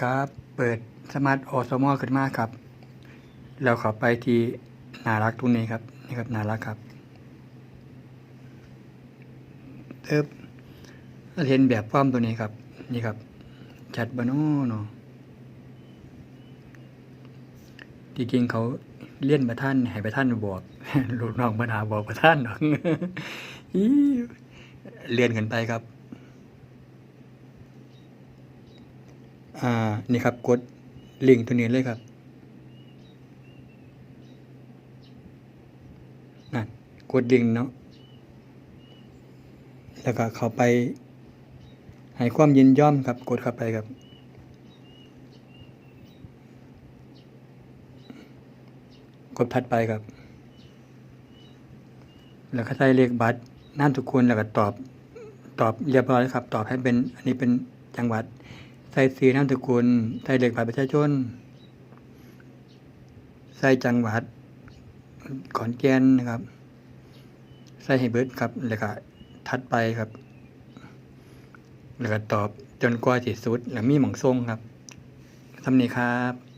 ครับเปิดสมาร์ทออสมอขึ้นมาครับแล้วเขอไปที่นารักตรงนี้ครับนี่ครับนารักครับเติบเห็นแบบฟอร์มตัวนี้ครับ นี่ครับ จัดบานโนเนาะจริงๆเขาเลี่ยนประท่านให้ประท่านบอกลูกน้องปัญหาบอกประท่านหรอกอีเรียนกันไปครับ อ่านี่ครับกดลิงก์ตัวนี้เลยครับนั่นกดลิงก์เนาะแล้วก็เข้าไปให้ความยินยอมครับ กดเข้าไปครับกดถัดไปครับ แล้วก็ใส่เลขบัตรนามสกุลแล้วก็ตอบ ตอบเรียบร้อยครับ ตอบให้เป็น อันนี้เป็นจังหวัด ใส่สีนามสกุล ใส่เลขบัตรประชาชน ใส่จังหวัดขอนแก่นนะครับ ใส่ให้เบิดครับ แล้วก็ทัดไปครับ แล้วก็ตอบจนกว่าสิสุด แล้วมีหม่องทรงครับทำนี้ครับ